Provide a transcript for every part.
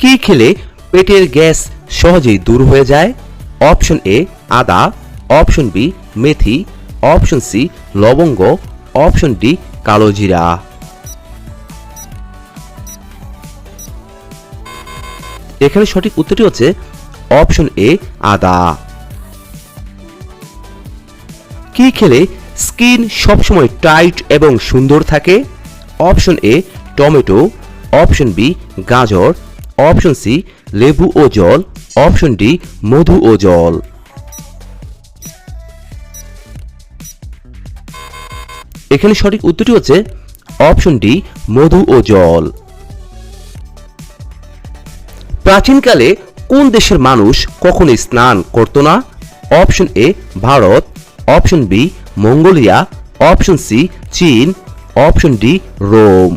কি খেলে পেটের গ্যাস সহজেই দূর হয়ে যায়? অপশন এ আদা। অপশন বি মেথি। অপশন সি লবঙ্গ। অপশন ডি কালো জিরা। এখানে সঠিক উত্তরটি হচ্ছে অপশন এ আদা। কি খেলে স্কিন সবসময় টাইট এবং সুন্দর থাকে? Option A tomato. Option B গাজর। অপশন সি, লেবু ও জল। অপশন ডি, মধু ও জল। এখানে সঠিক উত্তরটি হচ্ছে অপশন ডি, মধু ও জল। প্রাচীনকালে কোন দেশের মানুষ কখনো স্নান করত না? Option A, Bharat. Option B, Mongolia. Option C, চীন। Option D, Rome.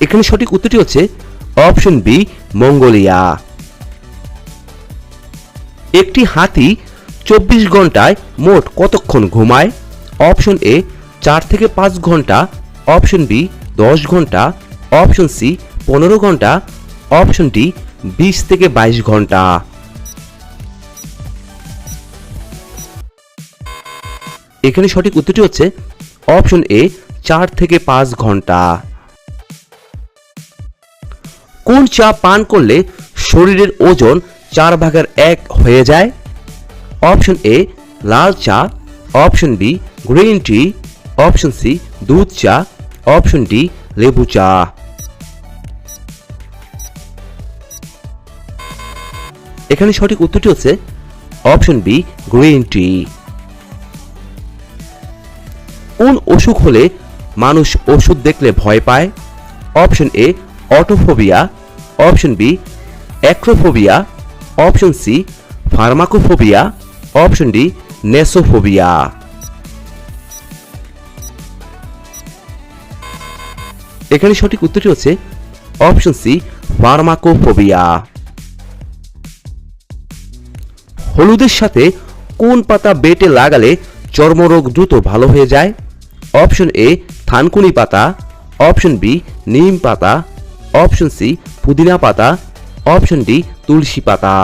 এখানে সঠিক উত্তরটি হচ্ছে অপশন বি, মঙ্গোলিয়া। একটি হাতি চব্বিশ ঘন্টায় মোট কতক্ষণ ঘুমায়? অপশন এ, চার থেকে পাঁচ ঘণ্টা। অপশন বি, দশ ঘণ্টা। অপশন সি, পনেরো ঘণ্টা। অপশন ডি, বিশ থেকে বাইশ ঘণ্টা। এখানে সঠিক উত্তরটি হচ্ছে অপশন এ, চার থেকে পাঁচ ঘণ্টা। কোন চা পান করলে শরীরের ওজন চার ভাগের এক হয়ে যায়? অপশন এ, লাল চা। Option B, green tea. Option C, দুধ চা। অপশন ডি, লেবু চা। এখানে সঠিক উত্তরটি হচ্ছে অপশন বি, গ্রিন টি। কোন অসুখ হলে মানুষ ওষুধ দেখলে ভয় পায়? Option A, autophobia. Option B, acrophobia. Option C, pharmacophobia. Option D, nosophobia. এখানে সঠিক উত্তরটি হচ্ছে অপশন সি, ফার্মাকোফোবিয়া। হলুদের সাথে কোন পাতা বেটে লাগালে চর্মরোগ দ্রুত ভালো হয়ে যায়? অপশন এ, থানকুনি পাতা। অপশন বি, নিম পাতা। অপশন সি পুদিনা পাতা অপশন ডি তুলসী পাতা।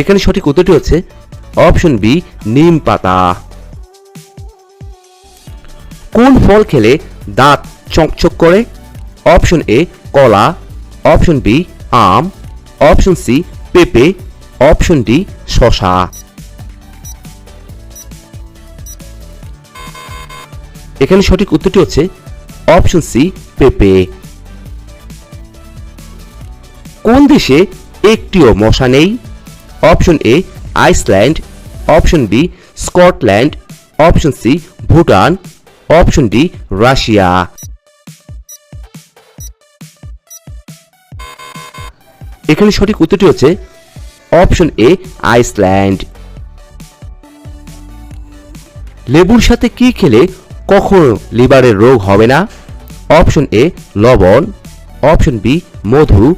এখানে সঠিক উত্তরটি হচ্ছে অপশন বি নিম পাতা। কোন ফল খেলে দাঁত চকচক করে? অপশন এ কলা অপশন বি আম অপশন সি পেঁপে অপশন ডি শশা এখানে সঠিক উত্তরটি হচ্ছে অপশন সি, পেঁপে। কোন দেশে একটিও মশা নেই? Option A, Iceland. Option B, Scotland. Option C, Bhutan. Option D, Russia. এখানে সঠিক উত্তরটি হচ্ছে অপশন এ, আইসল্যান্ড। লেবুর সাথে কি খেলে কখনো লিভারের রোগ হবে না। অপশন এ, লবণ। অপশন বি, মধু।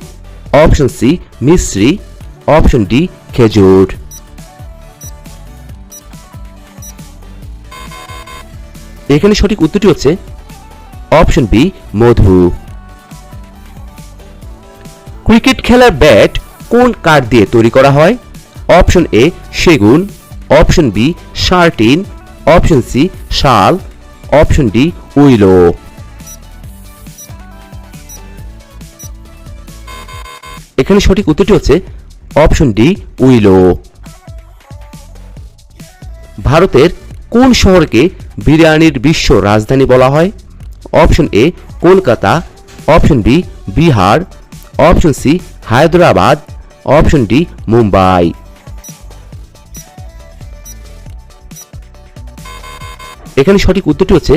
অপশন সি, মিশ্রি। অপশন ডি, খেজুর। এখানে সঠিক উত্তরটি হচ্ছে অপশন বি, মধু। ক্রিকেট খেলার ব্যাট কোন কাঠ দিয়ে তৈরি করা হয়? অপশন এ, সেগুন। অপশন বি শার্টিন অপশন সি, শাল। অপশন ডি উইলো এখানে সঠিক উত্তরটি হচ্ছে অপশন ডি উইলো ভারতের কোন শহরকে বিরিয়ানির বিশ্ব রাজধানী বলা হয়? Option A Kolkata. Option B Bihar. Option C Hyderabad. Option D Mumbai. এখানে সঠিক উত্তরটি হচ্ছে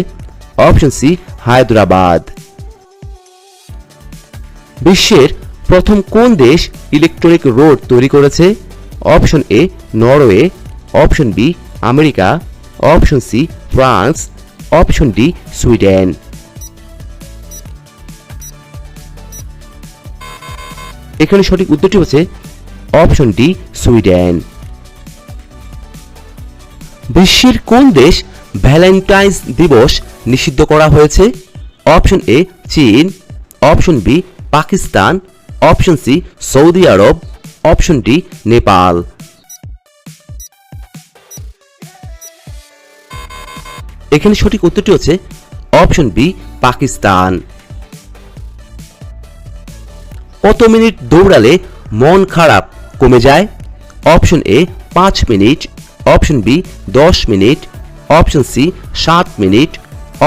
অপশন সি, হায়দ্রাবাদ। বিশ্বের প্রথম কোন দেশ ইলেকট্রনিক রোড তৈরি করেছে? Option A, Norway. Option B, America. Option C, France. Option D, Sweden. এখানে সঠিক উত্তরটি হচ্ছে অপশন ডি, সুইডেন। বিশ্বের কোন দেশ ভ্যালেন্টাইন্স দিবস নিষিদ্ধ করা হয়েছে। অপশন এ, চীন। Option B, Pakistan. Option C, Saudi আরব। Option D, Nepal. এখানে সঠিক উত্তরটি হচ্ছে অপশন বি, পাকিস্তান। কত মিনিট দৌড়ালে মন খারাপ কমে যায়? অপশন এ, পাঁচ মিনিট। অপশন বি, দশ মিনিট। অপশন সি, সাত মিনিট।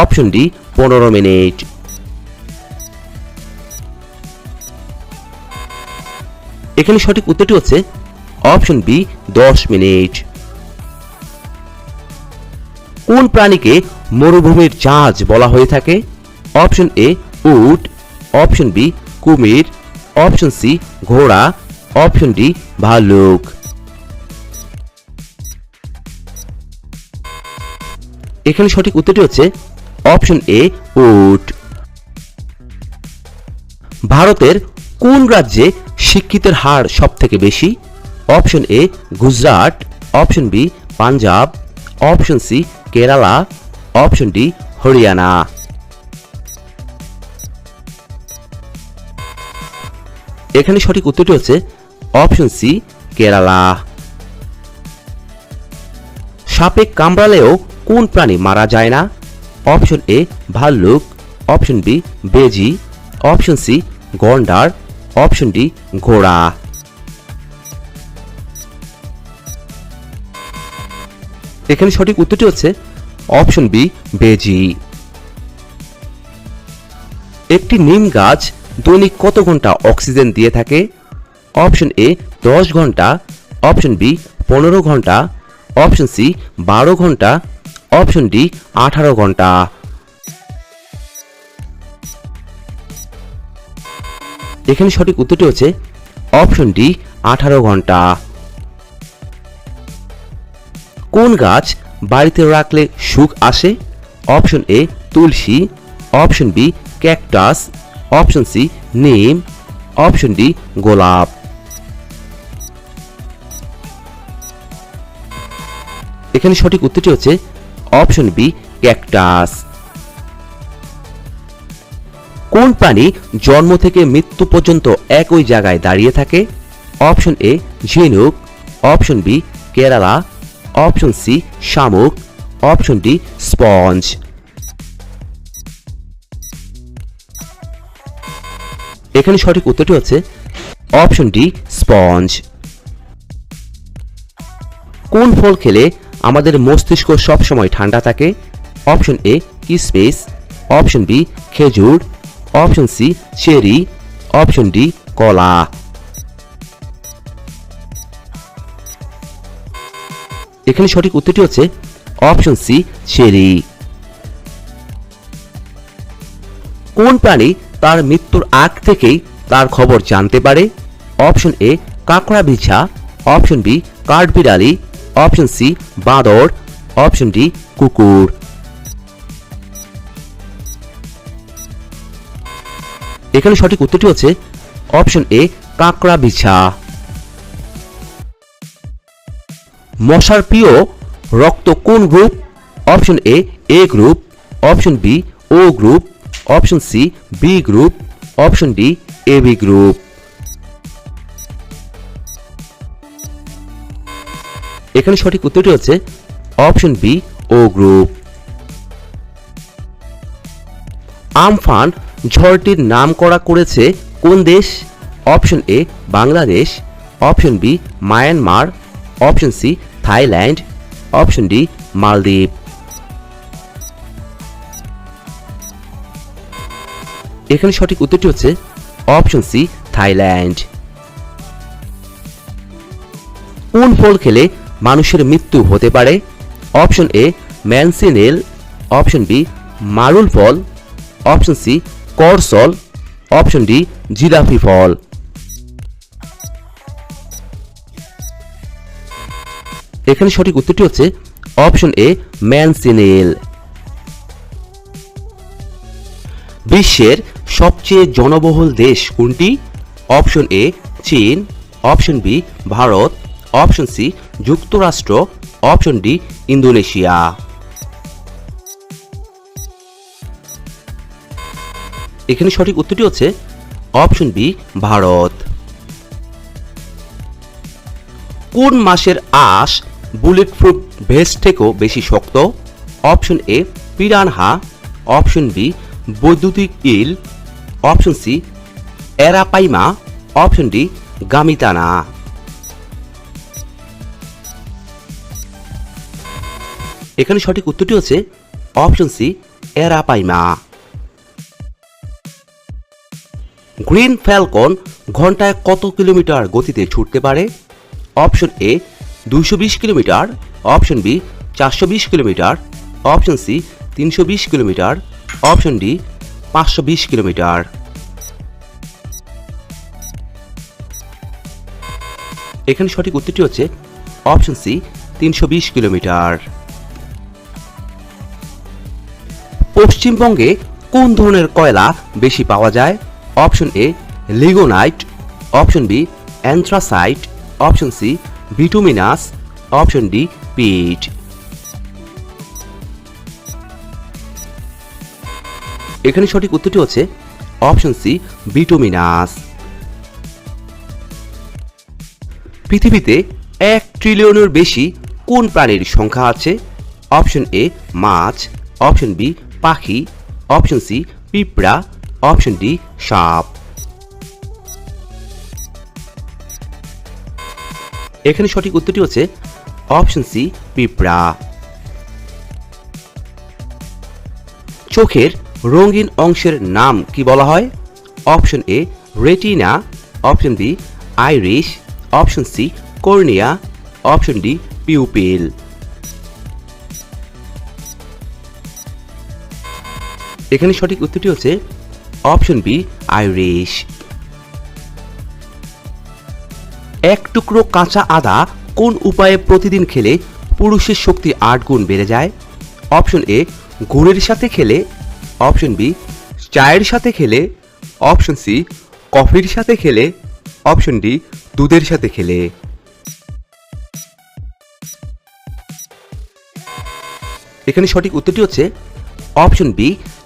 অপশন ডি, পনেরো মিনিট। এখানে সঠিক উত্তরটি হচ্ছে অপশন বি, দশ মিনিট। কোন প্রাণীকে মরুভূমির জাহাজ বলা হয়ে থাকে? অপশন এ, উট। অপশন বি, কুমির। অপশন সি, ঘোড়া। অপশন ডি ভালুক এখানে সঠিক উত্তরটি হচ্ছে অপশন এ উট। ভারতের কোন রাজ্যে শিক্ষিতের হার সব থেকে বেশি? Option A Gujarat, option B Punjab, option C Kerala, option D Haryana. এখানে সঠিক উত্তরটি হচ্ছে অপশন সি কেরালা। সাপে কামড়ালেও কোন প্রাণী মারা যায় না? অপশন এ ভাল্লুক। অপশন বি বেজি। অপশন সি গন্ডার। অপশন ডি ঘোড়া। এখানে সঠিক উত্তরটি হচ্ছে অপশন বি বেজি। একটি নিম গাছ দৈনিক কত ঘণ্টা অক্সিজেন দিয়ে থাকে? অপশন এ দশ ঘণ্টা। অপশন বি পনেরো ঘণ্টা। অপশন সি বারো ঘণ্টা। অপশন ডি আঠারো ঘণ্টা। এখানে সঠিক উত্তরটি হচ্ছে অপশন ডি আঠারো ঘণ্টা। কোন গাছ বাড়িতে রাখলে সুখ আসে? Option A Tulsi, option B cactus, option C নিম, অপশন ডি গোলাপ। এখানে সঠিক উত্তরটি হচ্ছে অপশন বি, ক্যাকটাস। কোন প্রাণী জন্ম থেকে মৃত্যু পর্যন্ত একই জায়গায় দাঁড়িয়ে থাকে? অপশন এ, ঝিনুক। Option B, Kerala. Option C, শামুক। Option D, sponge. এখানে সঠিক উত্তরটি হচ্ছে অপশন ডি, স্পঞ্জ। কোন ফল খেলে আমাদের মস্তিষ্ক সবসময় ঠান্ডা থাকে। অপশন এ কিসমিস অপশন বি খেজুর। Option C cherry. Option D কলা। এখানে সঠিক উত্তরটি হচ্ছে অপশন সি চেরি। কোন প্রাণী তার মৃত্যুর আগ থেকেই তার খবর জানতে পারে? অপশন এ কাঁকড়া বিছা। অপশন বি কাঠবিড়ালি। অপশন সি, বাঁদর। অপশন ডি, কুকুর। এখানে সঠিক উত্তরটি হচ্ছে অপশন এ, কাঁকড়া বিছা। মশার প্রিয় রক্ত কোন group? Option A A group. Option B, O group. Option C, B group. Option D, A B group. এখানে সঠিক উত্তরটি হচ্ছে option B O group. Amphan ঝড়টির নাম করা করেছে কোন দেশ? Option A Bangladesh, option B Myanmar, option C Thailand, option D মালদ্বীপ। এখানে সঠিক উত্তরটি হচ্ছে অপশন সি থাইল্যান্ড। কোন ফল খেলে মানুষের মৃত্যু হতে পারে। Option A, manchineel. Option B, marula fall. Option C, করসল। অপশন ডি জিলাফি ফল। এখানে সঠিক উত্তরটি হচ্ছে অপশন এ, ম্যানসিনেল। বিশ্বের সবচেয়ে জনবহুল দেশ কোনটি? অপশন এ, চীন। Option B, Bharat. Option C যুক্তরাষ্ট্র অপশন ডি ইন্দোনেশিয়া। এখানে সঠিক উত্তরটি হচ্ছে অপশন বি ভারত। কোন মাসের আঁশ বুলেট প্রুফ ভেস্ট থেকেও বেশি শক্ত? Option A piranha. Option B বৈদ্যুতিক eel. Option C arapaima. Option D gamitana. এখানে সঠিক উত্তরটি হচ্ছে option C, arapaima. Green falcon ঘন্টায় কত কিলোমিটার গতিতে ছুটতে পারে? অপশন এ, দুইশো বিশ কিলোমিটার। অপশন বি, চারশো বিশ কিলোমিটার। অপশন সি, তিনশো বিশ কিলোমিটার। অপশন ডি, পাঁচশো বিশ কিলোমিটার। এখানে সঠিক উত্তরটি হচ্ছে অপশন সি, তিনশো বিশ কিলোমিটার। পশ্চিমবঙ্গে কোন ধরনের কয়লা বেশি পাওয়া যায়? Option A lignite. Option B anthracite. Option C bituminous. Option D peat. এখানে সঠিক উত্তরটি হচ্ছে অপশন সি বিটুমিনাস। পৃথিবীতে এক ট্রিলিয়নের বেশি কোন প্রাণীর সংখ্যা আছে? অপশন এ মাছ। অপশন বি পাখি অপশন সি পিঁপড়া অপশন ডি সাপ। এখানে সঠিক উত্তরটি হচ্ছে অপশন সি পিঁপড়া। চোখের রঙিন অংশের নাম কি বলা হয়? Option A retina option B iris option C cornea option D pupil এখানে সঠিক উত্তরটি হচ্ছে অপশন বি, আইরিশ। এক টুকরো কাঁচা আদা কোন উপায়ে প্রতিদিন খেলে পুরুষের শক্তি আট গুণ বেড়ে যায়? অপশন এ, গুড়ের সাথে খেলে। অপশন বি, চায়ের সাথে খেলে। অপশন সি, কফির সাথে খেলে। অপশন ডি, দুধের সাথে খেলে। এখানে সঠিক উত্তরটি হচ্ছে অপশন বি